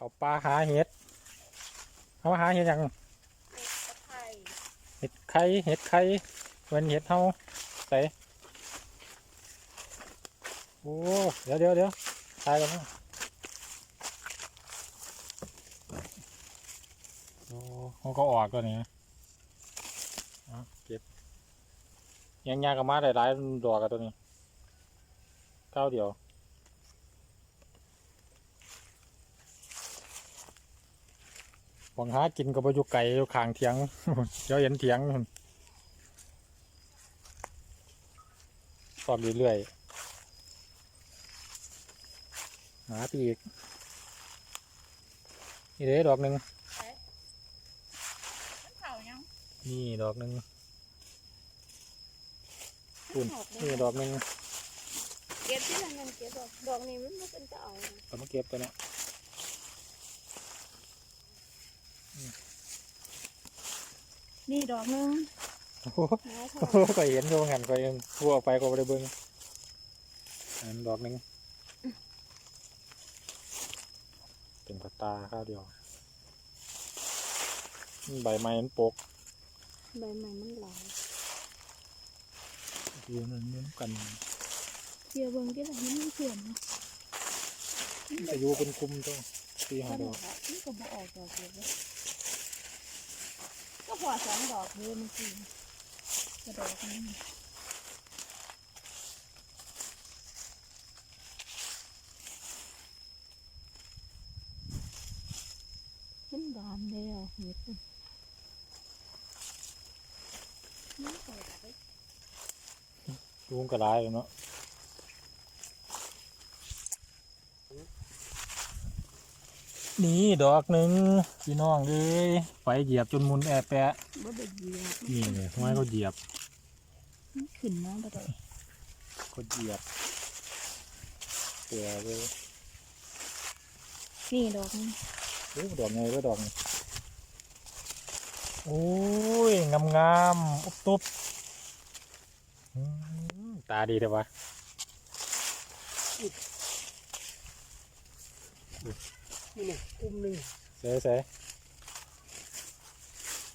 เขาปลาหาเห็ดเขาหาเห็ดยังไข่เห็ดไข่เห็ดไข่เวนเห็ดเฮาใส่โอ้เดี๋ยวเดี๋ยวเดี๋ยวตายกันนะโอ้เขาก็ออกตัวนี้เก็บยังยากกับมาหลายๆดอกกับตัวนี้เก้าเดียว หวังหากินก็บ่อยู่ไก่อยู่ข้างเถียงเดี๋ยวเห็นเถียงนู่นสอบเรื่อยๆหาไปอีกนี่เด้ดอกหนึ่งมันเผายังนี่ดอกหนึ่งคุณมันเผานี่ดอกหนึ่งเก็บที่ทำงานเก็บดอกดอกนี้มันไม่เป็นจะเอาเอามาเก็บตัวเนี้ย นี่ดอกนึงโอ้โหหาโอ้โหก็เห็นโยงหันก็ยังทั่วไปก็ไม่ได้เบิ่งอันดอกหนึ่งเป็นกระตาข้าวเดียวใบไม้มันปก ใบใหม่มันหลายอยู่นั่นเหมือนกันเกี่ยวเบิ่งที่ไหนมันเขียนนะอายุเป็นคุมตัวตีหาก็ดดออกกอะนี่ก็บอออกดอกเดียวเลย ก็พอสองดอกเลยมันกินกระดอกนี้มันบานแล้วเห็ดมันมันเปิดไปลุงกระไรเลยเนาะ นี่ดอกหนึ่งพี่น้องเลยไฟเหยียบจนหมุนแอบแปะบ่ได้เหยียบนี่เลยไม้เขาเหยียบมันขึ้นมาบ่ได้เขาเหยียบเสียเลยนี่ดอกนี้โอ้ดอกไงด้วยดอกนี่โอ้ยงามงามๆอุบตุบอืมตาดีเถอะวะ นี่เนี่ยกลุ่มหนึ่งเซ่เซ่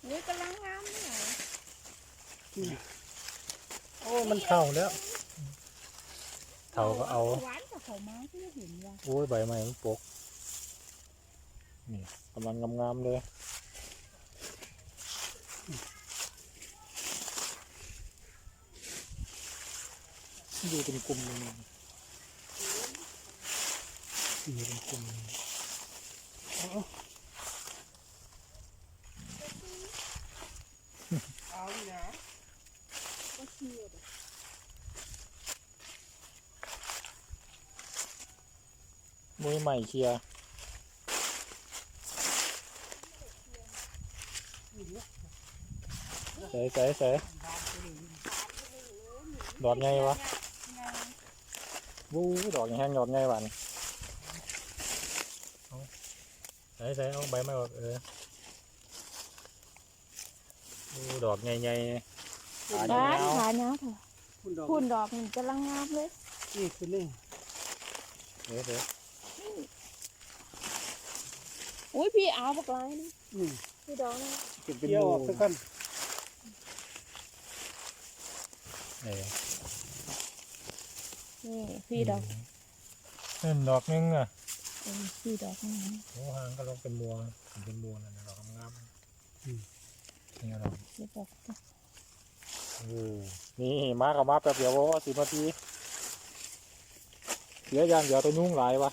อุ้ยกำลังงามเลยโอ้ มันเข่าแล้วเท่าก็เอา หวานกับเขามาที่เห็นว่าโอ้ยใบไม้มันปก นี่กำลังงามๆเลย อยู่เป็นกลุ่มเลยนะอยู่เป็นกลุ่มเลย เอานี่นะก็เชื่อดมุ้ยใหม่เคลียร์ใส่ใส่ใส่ดอกไงวะวู้ดอกยังแห้งดอกไงวะนี่เอา ใส่ใส่เอาใบไม้ออกเออวู้ดอกใหญ่ๆขาบ้านยาวขาเนี้ยเถอะคุณดอกคุณดอกมันกำลังงามเลยนี่คือนี่ๆเดี๋ยวเดี๋ยวอุ้ยพี่เอาบักไลนี่นี่พี่ดอกนี่เก็บเป็นเกี่ยวรูออกสักกันเออนี่พี่ดอกเห็นดอกนึงอะ เออพี่ดอกนี่โอ้หางก็ลงเป็นบัวเป็นบัวนั่นนะดอกงามๆนี่ดอกพี่ดอกโอ้นี่มากับมาแป๊บเดียวว่าสิบนาทีเสียอยางเดี๋ยวตัวยุ่งหลายวะ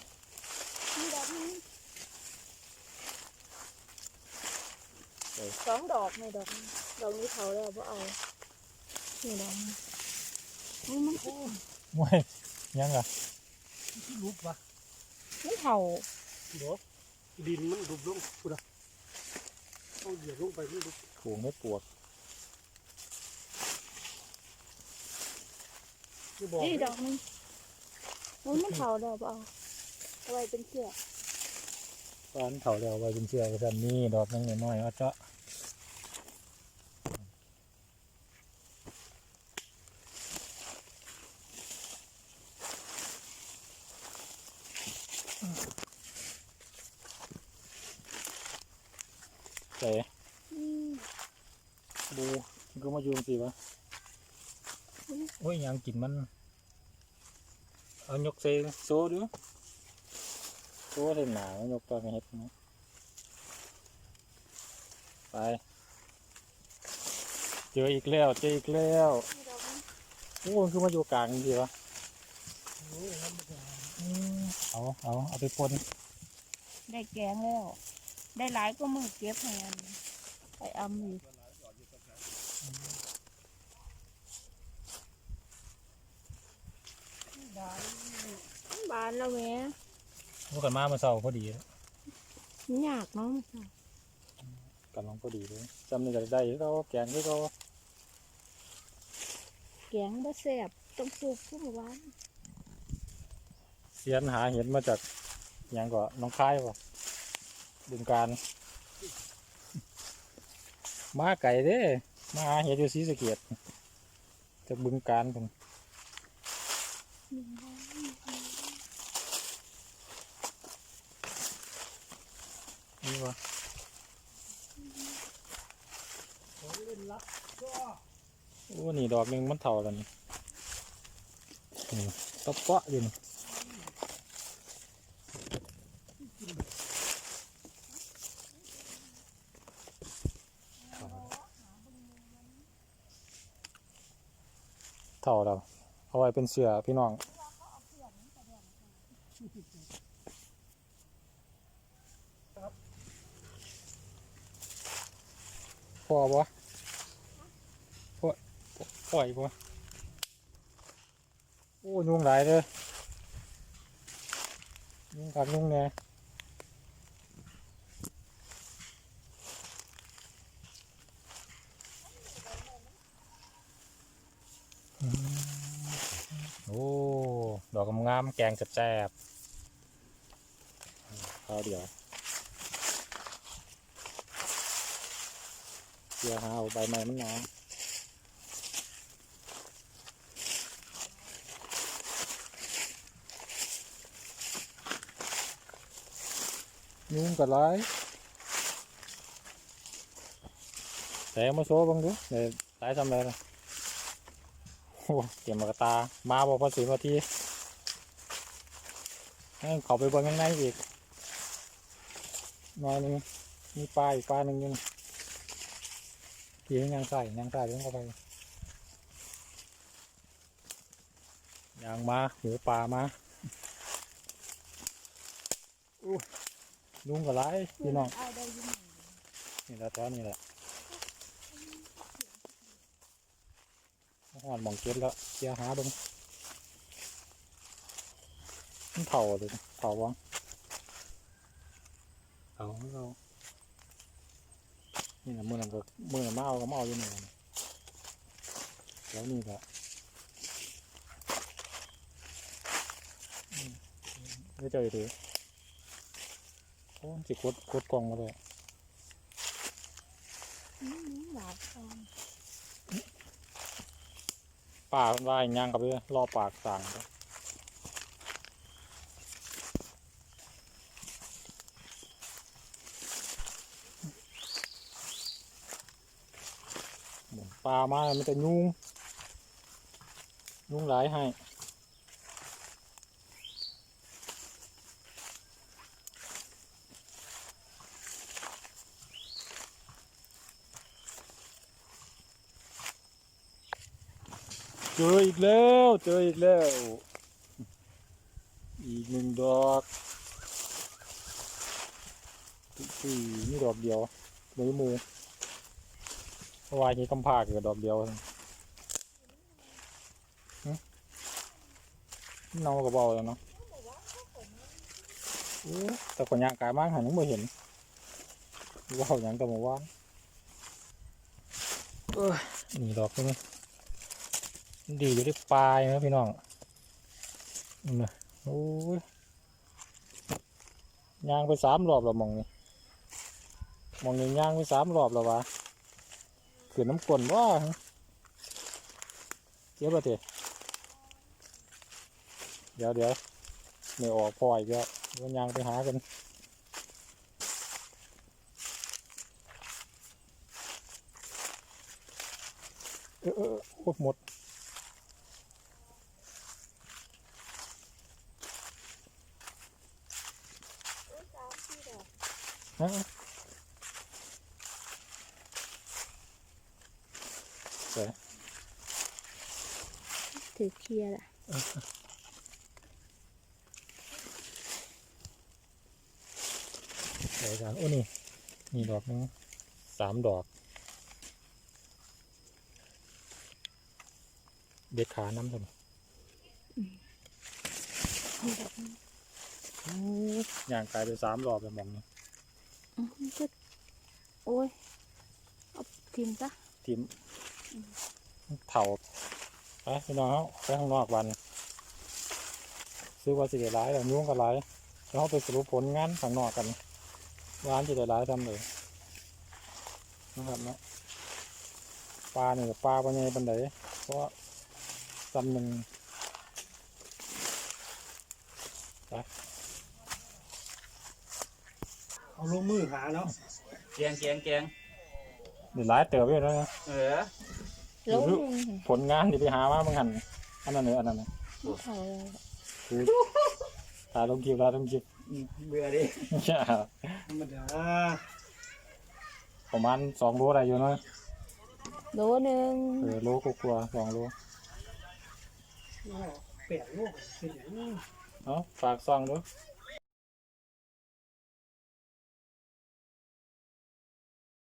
พี่ดอกนี่สองดอกในดอกนี้ดอกนี้เผาแล้วบ่เอานี่ดอกนี้นี่มันมวยยังอะที่รูปวะ มันเผาดอกดินมันรูปลงกูดะเอาเหยียบลงไปไม่รูปถูงไม่ปวดไม่บอกนี่ดอกนึงมันมันเผาแล้วบ่เอาเอาไว้เป็นเสื้อตอนเขาเดียวไว้เป็นเชือกกันนี่ดอกนึงน้อยๆเอาเจาะ ใส่ อืม ดูมันก็มาอยู่สิวะโอ้ยยังกินมัน เอายกเซโซดูโซ่เส้นหนามันยกตัวไม่เห็ดนะไป เจออีกแล้ว เจออีกแล้วโอ้คือมาอยู่กลางจริงวะเอาเอาเอาไปปนได้แกงแล้ว ได้หลายก็มือเก็บแทนไปอำอีก บานแล้วแม่พวกกันมาเมื่อเช้าพอดีมันยากเนาะกำลังพอดีเลยจำนี่ก็ได้ก็แกงก็แกงบ่แซ่บต้องสุกขึ้นมาบ้านเสียนหาเห็ดมาจากหยังก็น้องคายป่ะบึงการ มาไก่เด้ มาหาเห็ดอยู่ศรีสะเกดจากบึงการผม นี่วะของเล่นลักก็โอ้นี่ดอกหนึงมันเท่าแล้วนี่ตะเปาะอยู่นี่เท่าแล้ว เอาไว้เป็นเสือพี่น้องพอปะพอปล่อยปะโอ้ยุงหลายเลยยุงกัดยุงแน่อืมโอ้ ดอกงามๆแกงแซ่บๆข้าวเดียวเดี๋ยวหาเอาใบไม้มันหนายุ่งกับไรแต่มาโซ่บ้างดูเดี๋ยวตายทำอะไรนะโอ้เก็บมากระตา มาบอกภาษีมาที ให้เขาไปบิ่งข้างในอีกหน่อยหนึงมีปลาอีกปลาหนึ่งยู่นี่ขี่ยางใส่ยางใส่ลงเข้าไปยางมาหมูป่ามาอู้ลุงกับไรพี่น้องนี่แหละตอนนี้แหละหอนมองเก็ดแล้วเสียหาเบึง มันเผาเลยเผาวังเผาไม่เรานี่นะมือนันก็มือนันมาเอาก็มาเอาอยู่นี่นะแล้วนี่ก็อืมไม่เจอถือโอ้ยจิกดกดกล่องมาเลยอืมหลาบตอนป่าเพิ่นว่าอย่างย่างกับเลยรอปากสั่งครับหมุน ปลามามันจะยุ่งยุ่งหลายให้เจออีกแล้วเจออีกแล้ว อีกหนึ่งดอกสี่นี่ดอกเดียวมือหมู เพราะว่านี้กำพร้าเกิดดอกเดียวหึเน่ากระเบาแล้วเนาะโอ้แต่คนยางกายมากหันยังไม่เห็นว่าวหยังแต่หมู่ว่านเอ้ยนี่ดอกนี้ดีอยู่ที่ปลายนะพี่น้องนี่นะโอ้ยยางไปสามรอบแล้วมองนี่มองนี่ยางไปสามรอบแล้ววะ ขื่นน้ำกลนว่าเจ็บปะเอะเดี๋ยวเดี๋ยวไม่ออกพอยก็มันยังไปหากันเออเออโอ้หมดฮะ เสร็จถือเคลียร์ละเดี๋ยวกันโอ้นี่นี่ดอกหนึงสามดอก เด็ดขาน้ำทำไมนี่ดอกนึงย่างกลายเป็นสามรอบเลยมองนี่อืมก็โอ้ย เอาทิมซะทิม เถ่าไปพี่น้องเขาไปข้างนอกวัน ซื้อว่าสิเดร้ายแต่ยุ่งกับร้ายแล้วเขาไปสรุปผลงานข้างนอกกันร้านสิเดร้ายทำเลยนะครับเนาะปลาเนี่ยปลาปันไงปันไดเพราะว่าจำหนึ่งเอาลงมือหาแล้วเกียงเกียงเกียงเดี๋ยวร้ายเติบไปแล้วนะเออ ลงผลงานที่ไปหามาบางหันอันนั้นเนี่ยอันนั้นเนี่ยนี่เผาเลยคือตาลงคลิปตาลงคลิปเบื่อดิใช่ธรรมดาประมาณสองโลได้อยู่เนาะโลหนึ่งเออโลกกลัวาๆสองโลแปดโลกเป็นอย่างนี้เนาะฝากซองด้วย